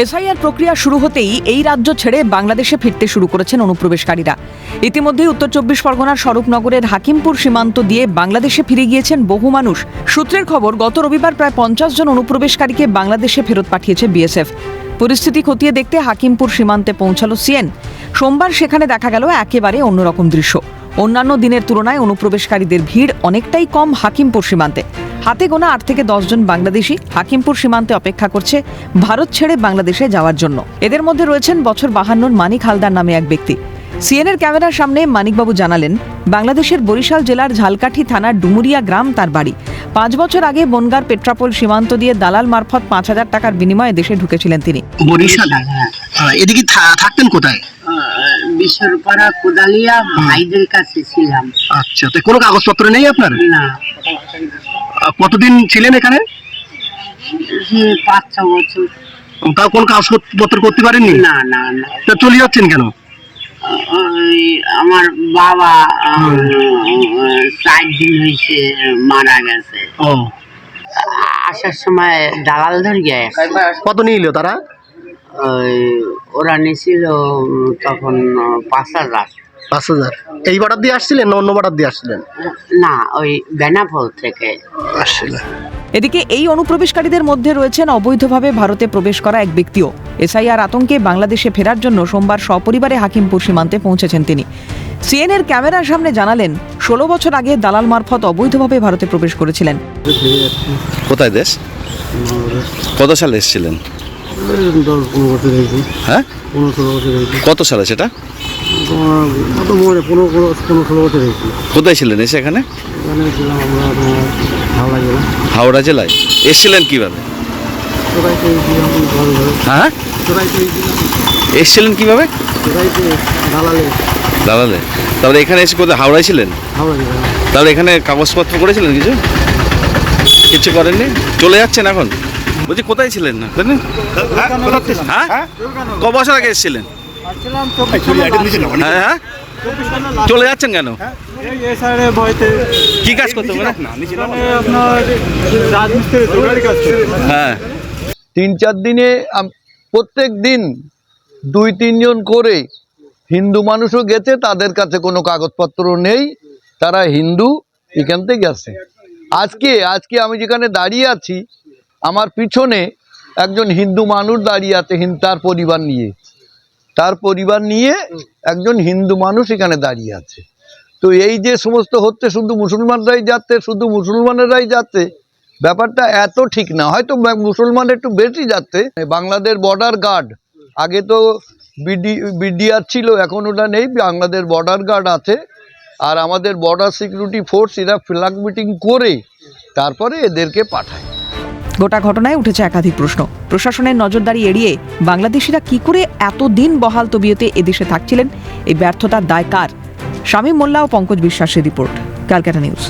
SIR প্রক্রিয়া শুরু হতেই এই রাজ্য ছেড়ে বাংলাদেশে ফিরতে শুরু করেছেন অনুপ্রবেশকারীরা। ইতিমধ্যেই উত্তর চব্বিশ পরগনার স্বরূপনগরের হাকিমপুর সীমান্ত দিয়ে বাংলাদেশে ফিরে গিয়েছেন বহু মানুষ। সূত্রের খবর, গত রবিবার প্রায় পঞ্চাশ জন অনুপ্রবেশকারীকে বাংলাদেশে ফেরত পাঠিয়েছে বিএসএফ। পরিস্থিতি খতিয়ে দেখতে হাকিমপুর সীমান্তে পৌঁছালো সিএন। সোমবার সেখানে দেখা গেল একেবারে অন্যরকম দৃশ্য। অন্যান্য দিনের তুলনায় অনুপ্রবেশকারীদের ভিড় অনেকটাই কম হাকিমপুর সীমান্তে। হাতে গোনা আট থেকে দশ জন বাংলাদেশি হাকিমপুর সীমান্তে অপেক্ষা করছে ভারত ছেড়ে বাংলাদেশে যাওয়ার জন্য। এদের মধ্যে রয়েছেন বছর বাহান্নর মানিক হালদার নামে এক ব্যক্তি। সিএনের ক্যামেরার সামনে মানিকবাবু জানালেন বাংলাদেশের বরিশাল জেলার ঝালকাঠি থানার ডুমুরিয়া গ্রাম তার বাড়ি। পাঁচ বছর আগে বনগার পেট্রাপোল সীমান্ত দিয়ে দালাল মারফত পাঁচ হাজার টাকার বিনিময়ে দেশে ঢুকেছিলেন তিনি। বরিশালে হ্যাঁ এদিকে থাকতেন কোথায়? বিশ্বরপাড়া কোদালিয়া ভাইদের কাছে ছিলাম। আচ্ছা তো কোনো কাগজপত্র নেই আপনার? না। কতদিন ছিলেন এখানে? পাঁচ ছ বছর। তাও কোনো কাগজপত্র করতে পারেননি? না না না। তা চলে যাচ্ছেন কেন? আমার বাবা চার দিন হয়েছে মারা গেছে। ও। আসার সময় দালাল ধরে গেছে কত নিল তারা? ওরা নিয়েছিল তখন পাঁচ হাজার। পাঁচ হাজার। এই বাটার দিয়ে আসছিলেন না অন্য বাটার দিয়ে আসছিলেন? না ওই বেনাফল থেকে। আসছিলেন। এদিকে এই অনুপ্রবেশকারীদের মধ্যে রয়েছেন অবৈধভাবে ভারতে প্রবেশ করা এক ব্যক্তিও। এসআইআর আতঙ্কে বাংলাদেশে ফেরার জন্য সোমবার সপরিবারে হাকিমপুর সীমান্তে পৌঁছেছেন তিনি। সিএনের ক্যামেরার সামনে জানালেন ষোলো বছর আগে দালাল মারফত অবৈধভাবে ভারতে প্রবেশ করেছিলেন। কোথায় দেশ? কত সালে এসেছিলেন? হ্যাঁ? কত সালে সেটা? কোথায় ছিলেন এসে এখানে? হাওড়া জেলা হাওড়া জেলায়। এসেছিলেন কীভাবে? হ্যাঁ? এসেছিলেন কীভাবে? দালালে। তাহলে এখানে এসে কোথায়? হাওড়ায় ছিলেন? তাহলে এখানে কাগজপত্র করেছিলেন কিছু? কিছু করেননি? চলে যাচ্ছেন এখন? বলছি কোথায় ছিলেন না? জানেন? হ্যাঁ? ক বছর আগে এসেছিলেন? হ্যাঁ হ্যাঁ। চলে যাচ্ছেন কেন? কি কাজ করতে হ্যাঁ। তিন চার দিনে প্রত্যেক দিন দুই তিনজন করে হিন্দু মানুষও গেছে তাদের কাছে কোনো কাগজপত্র নেই তারা হিন্দু এখান থেকে গেছে। আজকে আজকে আমি যেখানে দাঁড়িয়ে আছি আমার পিছনে একজন হিন্দু মানুষ দাঁড়িয়ে আছে তার পরিবার নিয়ে। তার পরিবার নিয়ে একজন হিন্দু মানুষ এখানে দাঁড়িয়ে আছে। তো এই যে সমস্ত হচ্ছে, শুধু মুসলমানরাই যাচ্ছে, শুধু মুসলমানেরাই যাচ্ছে, ব্যাপারটা এত ঠিক না। হয়তো মুসলমান একটু বেশি যাচ্ছে। বাংলাদেশ বর্ডার গার্ড আগে তো বিডি, বিডিআর ছিল, এখন ওটা নেই, বাংলাদেশ বর্ডার গার্ড আছে। আর আমাদের বর্ডার সিকিউরিটি ফোর্স এরা ফ্ল্যাগ মিটিং করে, তারপরে এদেরকে পাঠায়। গোটা ঘটনায় উঠেছে একাধিক প্রশ্ন। প্রশাসনের নজরদারি এড়িয়ে বাংলাদেশিরা কি করে এতদিন বহাল তবিয়তে এদেশে থাকছিলেন? এই ব্যর্থতার দায় কার? স্বামী মোল্লা ও পঙ্কজ বিশ্বাসের রিপোর্ট, ক্যালকাটা নিউজ।